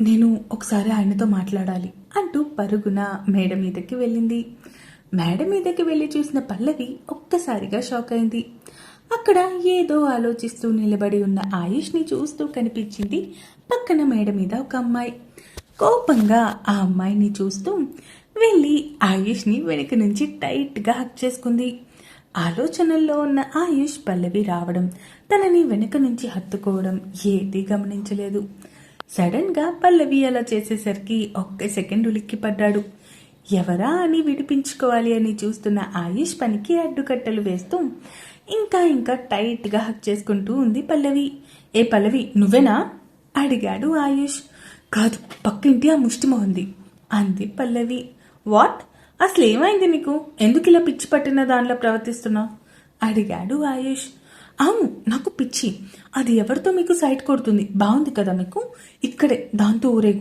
నేను ఒకసారి ఆయనతో మాట్లాడాలి అంటూ పరుగున మేడ మీదకి వెళ్ళింది. మేడ మీదకి వెళ్ళి చూసిన పల్లవి ఒక్కసారిగా షాక్ అయింది. అక్కడ ఏదో ఆలోచిస్తూ నిలబడి ఉన్న ఆయుష్ని చూస్తూ కనిపించింది పక్కన మేడ మీద ఒక అమ్మాయి. కోపంగా ఆ అమ్మాయిని చూస్తూ వెళ్ళి ఆయుష్ని వెనుక నుంచి టైట్గా హక్ చేసుకుంది. ఆలోచనల్లో ఉన్న ఆయుష్ పల్లవి రావడం తనని వెనుక నుంచి హత్తుకోవడం ఏదీ గమనించలేదు. సడన్గా పల్లవి అలా చేసేసరికి ఒక్క సెకండ్ ఉలిక్కి పడ్డాడు ఎవరా అని విడిపించుకోవాలి అని చూస్తున్న ఆయుష్ పనికి అడ్డుకట్టలు వేస్తూ ఇంకా ఇంకా టైట్గా హక్ చేసుకుంటూ ఉంది పల్లవి. ఏ పల్లవి నువ్వేనా? అడిగాడు ఆయుష్. కాదు పక్కింటి ఆ ముష్టిమోహంది అంది పల్లవి. వాట్? అసలు ఏమైంది నీకు? ఎందుకు ఇలా పిచ్చి పట్టిన దానిలో ప్రవర్తిస్తున్నావు? అడిగాడు ఆయుష్. అవును నాకు పిచ్చి. అది ఎవరితో మీకు సైట్ కొడుతుంది? బాగుంది కదా మీకు? ఇక్కడే దాంతో ఊరేగు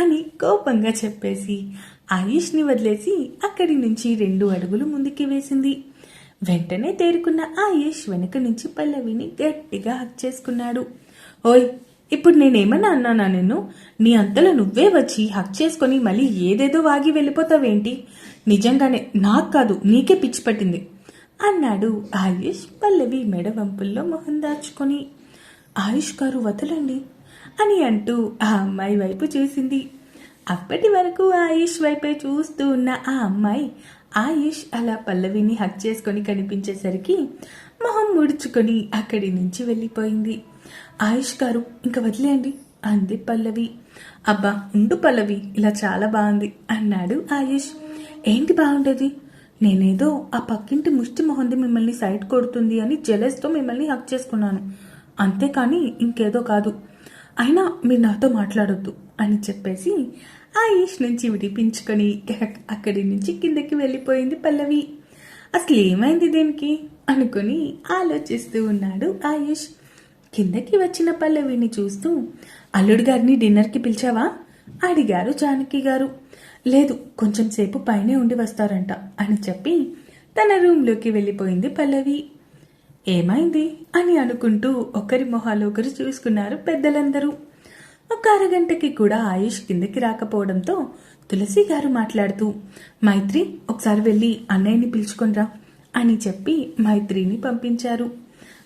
అని కోపంగా చెప్పేసి ఆయుష్ని వదిలేసి అక్కడి నుంచి రెండు అడుగులు ముందుకి వేసింది. వెంటనే తేరుకున్న ఆయుష్ వెనక నుంచి పల్లవిని గట్టిగా హక్ చేసుకున్నాడు. ఓయ్ ఇప్పుడు నేనేమన్నా అన్నానా నిన్ను? నీ అంతలో నువ్వే వచ్చి హక్ చేసుకొని మళ్ళీ ఏదేదో వాగి వెళ్ళిపోతావేంటి? నిజంగానే నాకు కాదు నీకే పిచ్చి పట్టింది. అన్నాడు. ఆయుష్ పల్లవి మెడ వంపుల్లో మొహం దాచుకొని ఆయుష్ గారు వదలండి అని అంటూ ఆ అమ్మాయి వైపు చూసింది. అప్పటి వరకు ఆయుష్ వైపే చూస్తూ ఉన్న ఆ అమ్మాయి ఆయుష్ అలా పల్లవిని హక్ చేసుకొని కనిపించేసరికి మొహం ముడుచుకొని అక్కడి నుంచి వెళ్ళిపోయింది. ఆయుష్ గారు ఇంక వదిలేయండి అంది పల్లవి. అబ్బా ఉండు పల్లవి ఇలా చాలా బాగుంది అన్నాడు ఆయుష్. ఏంటి బాగుండేది? నేనేదో ఆ పక్కింటి ముష్టి మొహంది మిమ్మల్ని సైట్ కొడుతుంది అని జెలస్తో మిమ్మల్ని హక్ చేసుకున్నాను. అంతేకాని ఇంకేదో కాదు. అయినా మీరు నాతో మాట్లాడొద్దు అని చెప్పేసి ఆయుష్ నుంచి విడిపించుకొని అక్కడి నుంచి కిందకి వెళ్ళిపోయింది పల్లవి. అసలు ఏమైంది దీనికి? అనుకుని ఆలోచిస్తూ ఉన్నాడు ఆయుష్ కిందకి వచ్చిన పల్లవిని చూస్తూ అల్లుడు గారిని డిన్నర్కి పిలిచావా? అడిగారు జానకి గారు. లేదు కొంచెం సేపు పైనే ఉండి వస్తారంట అని చెప్పి తన రూంలోకి వెళ్ళిపోయింది పల్లవి. ఏమైంది అని అనుకుంటూ ఒకరి మొహాలు ఒకరు చూసుకున్నారు పెద్దలందరూ. ఒక అరగంటకి కూడా ఆయుష్ కిందకి రాకపోవడంతో తులసి గారు మాట్లాడుతూ మైత్రి ఒకసారి వెళ్ళి అన్నయ్యని పిలుచుకొనిరా అని చెప్పి మైత్రిని పంపించారు.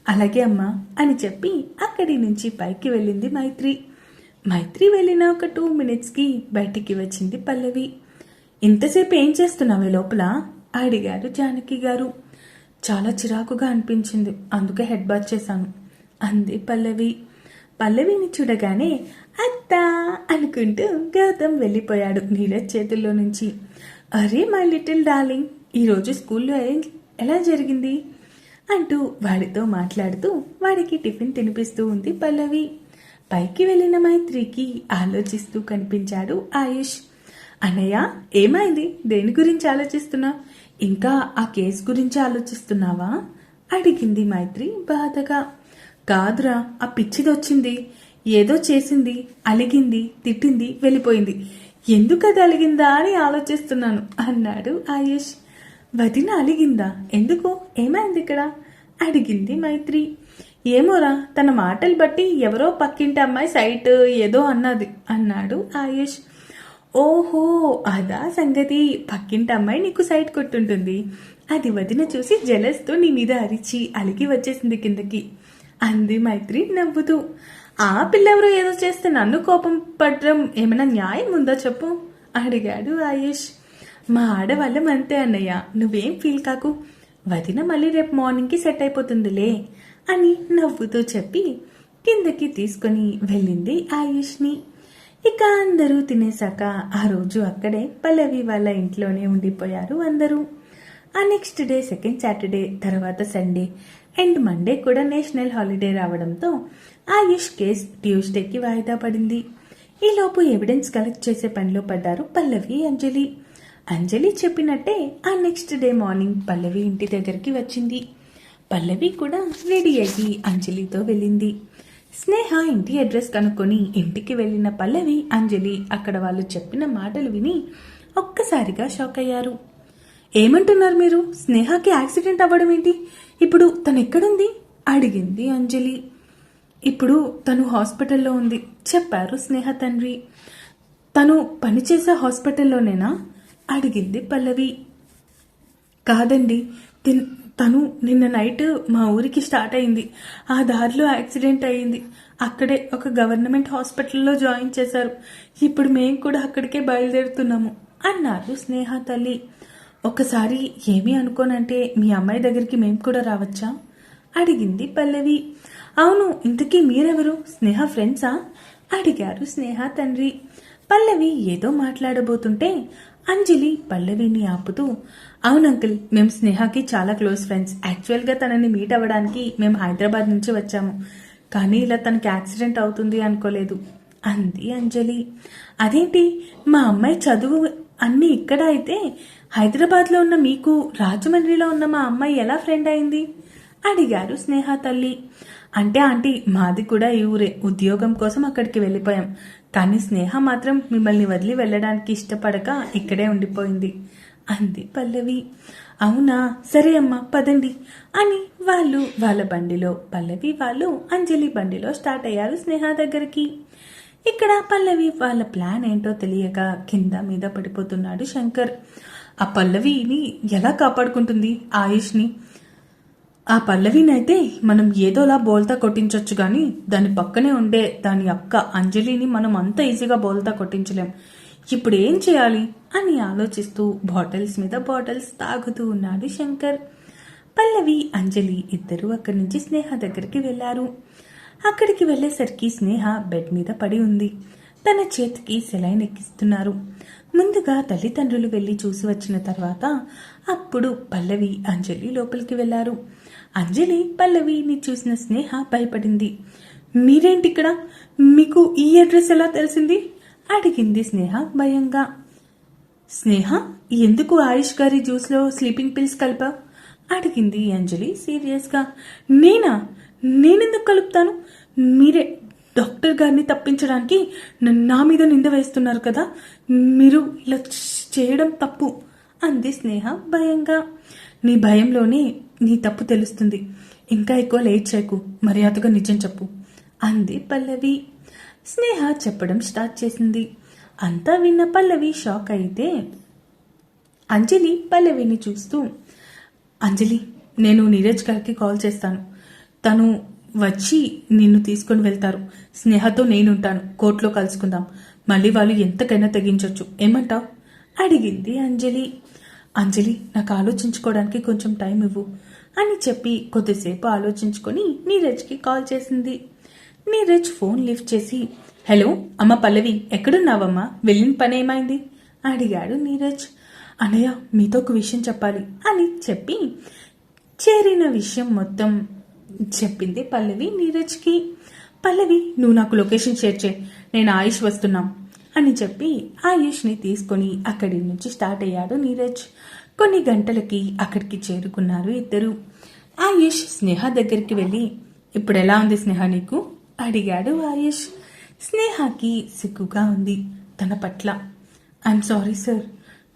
అలాగే అమ్మా అని చెప్పి అక్కడి నుంచి పైకి వెళ్ళింది మైత్రి. మైత్రి వెళ్ళిన ఒక టూ మినిట్స్కి బయటికి వచ్చింది పల్లవి. ఇంతసేపు ఏం చేస్తున్నావే లోపల? అడిగారు జానకి గారు. చాలా చిరాకుగా అనిపించింది. అందుకే హెడ్ బాత్ చేశాను అంది పల్లవి. పల్లవిని చూడగానే అత్తా అనుకుంటూ గౌతమ్ వెళ్ళిపోయాడు నీరజ్ చేతుల్లో నుంచి. అరే మై లిటిల్ డార్లింగ్ ఈరోజు స్కూల్లో ఎలా జరిగింది? అంటూ వాడితో మాట్లాడుతూ వాడికి టిఫిన్ తినిపిస్తూ ఉంది పల్లవి. పైకి వెళ్ళిన మైత్రికి ఆలోచిస్తూ కనిపించాడు ఆయుష్. అన్నయ్య ఏమైంది? దేని గురించి ఆలోచిస్తున్నా? ఇంకా ఆ కేసు గురించి ఆలోచిస్తున్నావా? అడిగింది మైత్రి బాధగా. కాదురా ఆ పిచ్చిదొచ్చింది. ఏదో చేసింది అలిగింది తిట్టింది వెళ్ళిపోయింది. ఎందుకు అది అలిగిందా అని ఆలోచిస్తున్నాను అన్నాడు ఆయుష్. వదిన అలిగిందా? ఎందుకు? ఏమైంది ఇక్కడ? అడిగింది మైత్రి. ఏమోరా తన మాటలు బట్టి ఎవరో పక్కింటి అమ్మాయి సైట్ ఏదో అన్నది అన్నాడు ఆయుష్. ఓహో అదా సంగతి. పక్కింటి అమ్మాయి నీకు సైట్ కొట్టుంటుంది. అది వదిన చూసి జలస్తో నీ మీద అరిచి అలిగి వచ్చేసింది కిందకి. అంది మైత్రి నవ్వుతూ. ఆ పిల్లెవరో ఏదో చేస్తే నన్ను కోపం పడడం ఏమైనా న్యాయం ఉందా చెప్పు అడిగాడు ఆయుష్. మా ఆడవాళ్ళం అంతే అన్నయ్య నువ్వేం ఫీల్ కాకు. వదిన మళ్ళీ రేపు మార్నింగ్కి సెట్ అయిపోతుందిలే. అని నవ్వుతూ చెప్పి కిందకి తీసుకొని వెళ్ళింది ఆయుష్ని. ఇక అందరూ తినేశాక ఆ రోజు అక్కడే పల్లవి వాళ్ళ ఇంట్లోనే ఉండిపోయారు అందరూ. ఆ నెక్స్ట్ డే సెకండ్ సాటర్డే తర్వాత సండే అండ్ మండే కూడా నేషనల్ హాలిడే రావడంతో ఆయుష్ కేస్ ట్యూస్డేకి వాయిదా పడింది. ఈలోపు ఎవిడెన్స్ కలెక్ట్ చేసే పనిలో పడ్డారు పల్లవి అంజలి. అంజలి చెప్పినట్టే ఆ నెక్స్ట్ డే మార్నింగ్ పల్లవి ఇంటి దగ్గరికి వచ్చింది. పల్లవి కూడా రెడీ అయ్యి అంజలితో వెళ్ళింది. స్నేహ ఇంటి అడ్రస్ కనుక్కొని ఇంటికి వెళ్ళిన పల్లవి అంజలి అక్కడ వాళ్ళు చెప్పిన మాటలు విని ఒక్కసారిగా షాక్ అయ్యారు. ఏమంటున్నారు మీరు? స్నేహకి యాక్సిడెంట్ అవ్వడం ఏంటి? ఇప్పుడు తను ఎక్కడుంది? అడిగింది అంజలి. ఇప్పుడు తను హాస్పిటల్లో ఉంది చెప్పారు స్నేహ తండ్రి. తను పనిచేసే హాస్పిటల్లోనేనా? అడిగింది పల్లవి. కాదండి తను నిన్న నైట్ మా ఊరికి స్టార్ట్ అయింది. ఆ దారిలో యాక్సిడెంట్ అయింది అక్కడే ఒక గవర్నమెంట్ హాస్పిటల్లో జాయిన్ చేశారు. ఇప్పుడు మేము కూడా అక్కడికే బయలుదేరుతున్నాము అన్నారు స్నేహ తల్లి. ఒకసారి ఏమీ అనుకోనంటే మీ అమ్మాయి దగ్గరికి మేము కూడా రావచ్చా? అడిగింది పల్లవి. అవును ఇంతకీ మీరెవరు? స్నేహ ఫ్రెండ్సా? అడిగారు స్నేహ తండ్రి. పల్లవి ఏదో మాట్లాడబోతుంటే అంజలి పల్లవిని ఆపుతూ అవును అంకుల్ మేము స్నేహకి చాలా క్లోజ్ ఫ్రెండ్స్. యాక్చువల్గా తనని మీట్ అవ్వడానికి మేము హైదరాబాద్ నుంచి వచ్చాము. కానీ ఇలా తనకి యాక్సిడెంట్ అవుతుంది అనుకోలేదు. అంది అంజలి. అదేంటి? మా అమ్మాయి చదువు అన్నీ ఇక్కడ అయితే హైదరాబాద్లో ఉన్న మీకు రాజమండ్రిలో ఉన్న మా అమ్మాయి ఎలా ఫ్రెండ్ అయింది? అడిగారు స్నేహ తల్లి. అంటే ఆంటీ మాది కూడా ఈ ఊరే. ఉద్యోగం కోసం అక్కడికి వెళ్ళిపోయాం. కానీ స్నేహ మాత్రం మిమ్మల్ని వదిలి వెళ్ళడానికి ఇష్టపడక ఇక్కడే ఉండిపోయింది. అంది పల్లవి. అవునా? సరే అమ్మా పదండి అని వాళ్ళు వాళ్ళ బండిలో పల్లవి వాళ్ళు అంజలి బండిలో స్టార్ట్ అయ్యారు స్నేహ దగ్గరికి. ఇక్కడ పల్లవి వాళ్ళ ప్లాన్ ఏంటో తెలియక కింద మీద పడిపోతున్నాడు శంకర్. ఆ పల్లవిని ఎలా కాపాడుకుంటుంది ఆయుష్ని? ఆ పల్లవినైతే మనం ఏదోలా బోల్తా కొట్టించొచ్చు గాని దాని పక్కనే ఉండే దాని అక్క అంజలిని మనం అంత ఈజీగా బోల్తా కొట్టించలేం. ఇప్పుడు ఏం చేయాలి? అని ఆలోచిస్తూ బాటిల్స్ మీద బాటిల్స్ తాగుతూ ఉన్నాడు శంకర్. పల్లవి అంజలి ఇద్దరు అక్కడి నుంచి స్నేహ దగ్గరికి వెళ్ళారు. అక్కడికి వెళ్ళేసరికి స్నేహ బెడ్ మీద పడి ఉంది. తన చేతికి సెలైన్ ఎక్కిస్తున్నారు. ముందుగా తల్లిదండ్రులు వెళ్ళి చూసి వచ్చిన తర్వాత అప్పుడు పల్లవి అంజలి లోపలికి వెళ్ళారు అంజలి పల్లవిని చూసిన స్నేహ భయపడింది. మీరేంటి ఇక్కడ మీకు ఈ అడ్రస్ ఎలా తెలిసింది? అడిగింది స్నేహ భయంగా. స్నేహ ఎందుకు ఆయుష్ గారి జ్యూస్లో స్లీపింగ్ పిల్స్ కలిపా అడిగింది అంజలి సీరియస్గా. నేనా? నేనెందుకు కలుపుతాను? మీరే డాక్టర్ గారిని తప్పించడానికి నా మీద నింద వేస్తున్నారు కదా మీరు ఇలా చేయడం తప్పు అంది స్నేహ భయంగా. నీ భయంలోనే నీ తప్పు తెలుస్తుంది. ఇంకా ఎక్కువ లేట్ చేయకు మర్యాదగా నిజం చెప్పు అంది పల్లవి. స్నేహ చెప్పడం స్టార్ట్ చేసింది. అంతా విన్న పల్లవి షాక్ అయితే అంజలి పల్లవిని చూస్తూ అంజలి నేను నీరజ్ గారికి కాల్ చేస్తాను. తను వచ్చి నిన్ను తీసుకొని వెళ్తారు. స్నేహతో నేనుంటాను. కోర్టులో కలుసుకుందాం. మళ్ళీ వాళ్ళు ఎంతకైనా తెగించవచ్చు ఏమంటావు? అడిగింది అంజలి. అంజలి నాకు ఆలోచించుకోవడానికి కొంచెం టైం ఇవ్వు అని చెప్పి కొద్దిసేపు ఆలోచించుకొని నీరజ్కి కాల్ చేసింది. నీరజ్ ఫోన్ లిఫ్ట్ చేసి హలో అమ్మ పల్లవి ఎక్కడున్నావమ్మా? వెళ్ళిన పని ఏమైంది? అడిగాడు నీరజ్. అనయ్య మీతో ఒక విషయం చెప్పాలి అని చెప్పి చేరిన విషయం మొత్తం చెప్పింది పల్లవి నీరజ్కి. పల్లవి నువ్వు నాకు లొకేషన్ షేర్ చేయి. నేను ఆయుష్ వస్తున్నాం అని చెప్పి ఆయుష్ని తీసుకొని అక్కడి నుంచి స్టార్ట్ అయ్యాడు నీరజ్. కొన్ని గంటలకి అక్కడికి చేరుకున్నారు ఇద్దరు. ఆయుష్ స్నేహ దగ్గరికి వెళ్ళి ఇప్పుడు ఎలా ఉంది స్నేహ నీకు? అడిగాడు ఆయుష్. స్నేహకి సిగ్గుగా ఉంది తన పట్ల. ఐఎమ్ సారీ సార్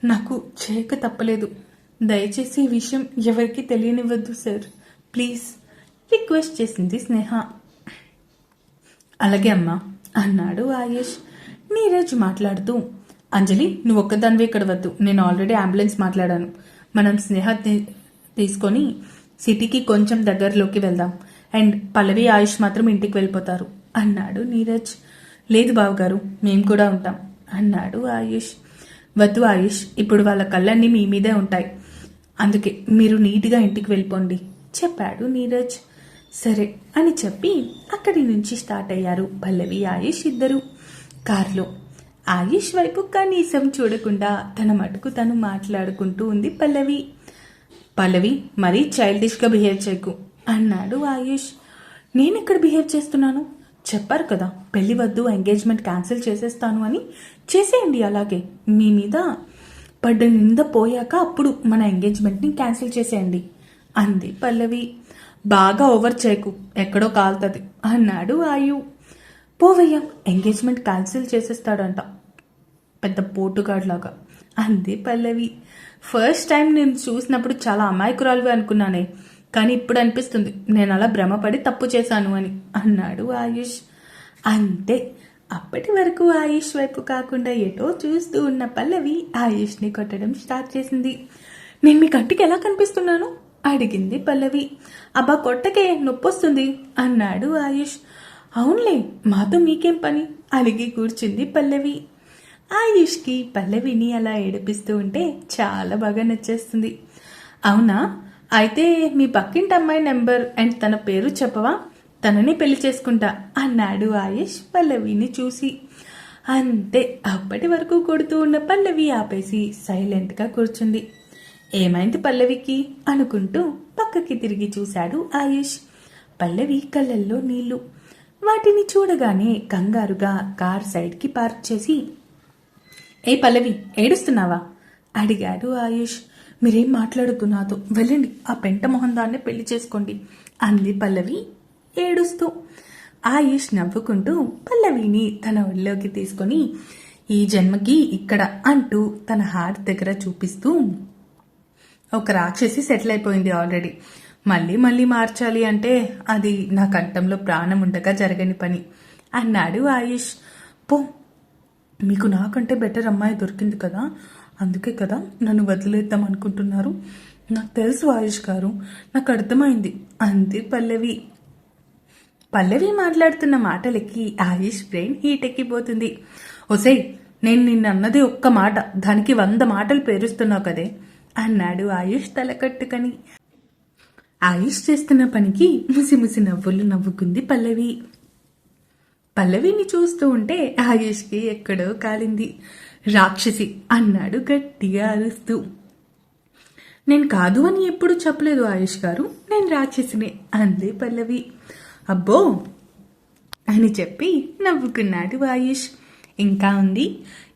నాకు చేయక తప్పలేదు. దయచేసి ఈ విషయం ఎవరికి తెలియనివ్వద్దు సార్ ప్లీజ్ రిక్వెస్ట్ చేసింది స్నేహ. అలాగే అమ్మా అన్నాడు ఆయుష్. నీరజ్ మాట్లాడుతూ అంజలి నువ్వు ఒక్కదానివే ఇక్కడ వద్దు. నేను ఆల్రెడీ అంబులెన్స్ మాట్లాడాను. మనం స్నేహ తీసుకొని సిటీకి కొంచెం దగ్గరలోకి వెళ్దాం. అండ్ పల్లవి ఆయుష్ మాత్రం ఇంటికి వెళ్ళిపోతారు అన్నాడు నీరజ్. లేదు బావగారు మేము కూడా ఉంటాం అన్నాడు ఆయుష్. వద్దు ఆయుష్ ఇప్పుడు వాళ్ళ కళ్ళన్నీ మీ మీదే ఉంటాయి. అందుకే మీరు నీట్గా ఇంటికి వెళ్ళిపోండి చెప్పాడు నీరజ్. సరే అని చెప్పి అక్కడి నుంచి స్టార్ట్ అయ్యారు పల్లవి ఆయుష్ ఇద్దరు. కారులో ఆయుష్ వైపు కనీసం చూడకుండా తన మటుకు తను మాట్లాడుకుంటూ ఉంది పల్లవి. పల్లవి మరీ చైల్డిష్గా బిహేవ్ చేయకు అన్నాడు ఆయుష్. నేను ఎక్కడ బిహేవ్ చేస్తున్నాను? చెప్పారు కదా పెళ్ళి వద్దు ఎంగేజ్మెంట్ క్యాన్సిల్ చేసేస్తాను అని. చేసేయండి అలాగే మీ మీద పడ్డ నింద పోయాక అప్పుడు మన ఎంగేజ్మెంట్ని క్యాన్సిల్ చేసేయండి అంది పల్లవి. బాగా ఓవర్ చేయకు. ఎక్కడో కాలుతుంది. అన్నాడు ఆయు. పోవయ్య ఎంగేజ్మెంట్ క్యాన్సిల్ చేసేస్తాడంట. పెద్ద పోటుగాడ్లాగా. అంది పల్లవి. ఫస్ట్ టైం నేను చూసినప్పుడు చాలా అమాయకురాలువి అనుకున్నానే. కానీ ఇప్పుడు అనిపిస్తుంది నేను అలా భ్రమపడి తప్పు చేశాను అని అన్నాడు ఆయుష్. అంతే. అప్పటి వరకు ఆయుష్ వైపు కాకుండా ఎటో చూస్తూ ఉన్న పల్లవి ఆయుష్ని కొట్టడం స్టార్ట్ చేసింది. నేను మీ కంటికి ఎలా కనిపిస్తున్నాను? అడిగింది పల్లవి. అబ్బా కొట్టకే నొప్పొస్తుంది అన్నాడు ఆయుష్. అవునులే మాతో మీకేం పని? అలిగి కూర్చుంది పల్లవి. ఆయుష్కి పల్లవిని అలా ఏడిపిస్తూ ఉంటే చాలా బాగా నచ్చేస్తుంది. అవునా? అయితే మీ పక్కింటి అమ్మాయి నెంబర్ అండ్ తన పేరు చెప్పవా? తనని పెళ్ళి చేసుకుంటా అన్నాడు ఆయుష్ పల్లవిని చూసి. అంతే అప్పటి వరకు కొడుతూ ఉన్న పల్లవి ఆపేసి సైలెంట్గా కూర్చుంది. ఏమైంది పల్లవికి? అనుకుంటూ పక్కకి తిరిగి చూశాడు ఆయుష్. పల్లవి కళ్ళల్లో నీళ్ళు. వాటిని చూడగానే కంగారుగా కార్ సైడ్కి పార్క్ చేసి ఏ పల్లవి ఏడుస్తున్నావా? అడిగాడు ఆయుష్. మీరేం మాట్లాడద్దు నాతో వెళ్ళండి ఆ పెంట మొహం దాన్ని పెళ్ళి చేసుకోండి అంది పల్లవి ఏడుస్తూ. ఆయుష్ నవ్వుకుంటూ పల్లవిని తన ఒళ్ళోకి తీసుకొని ఈ జన్మకి ఇక్కడ అంటూ తన హార్ట్ దగ్గర చూపిస్తూ ఒక రాక్షసి సెటిల్ అయిపోయింది ఆల్రెడీ మళ్ళీ మళ్ళీ మార్చాలి అంటే అది నా కంఠంలో ప్రాణం ఉండగా జరగని పని. అన్నాడు ఆయుష్. పో మీకు నాకంటే బెటర్ అమ్మాయి దొరికింది కదా? అందుకే కదా నన్ను వదిలేద్దాం అనుకుంటున్నారు. నాకు తెలుసు ఆయుష్ గారు. నాకు అర్థమైంది. అంది పల్లవి. పల్లవి మాట్లాడుతున్న మాటలకి ఆయుష్ బ్రెయిన్ హీట్ ఎక్కిపోతుంది. ఒసే నేను నిన్న అన్నది ఒక్క మాట. దానికి వంద మాటలు పేరుస్తున్నావు కదే. అన్నాడు ఆయుష్ తల కట్టుకని. ఆయుష్ చేస్తున్న పనికి ముసిముసి నవ్వులు నవ్వుకుంది పల్లవి. పల్లవిని చూస్తూ ఉంటే ఆయుష్కి ఎక్కడో కాలింది. రాక్షసి అన్నాడు గట్టిగా అరుస్తూ. నేను కాదు అని ఎప్పుడు చెప్పలేదు ఆయుష్ గారు. నేను రాక్షసినే అంది పల్లవి. అబ్బో అని చెప్పి నవ్వుకున్నాడు ఆయుష్. ఇంకా ఉంది.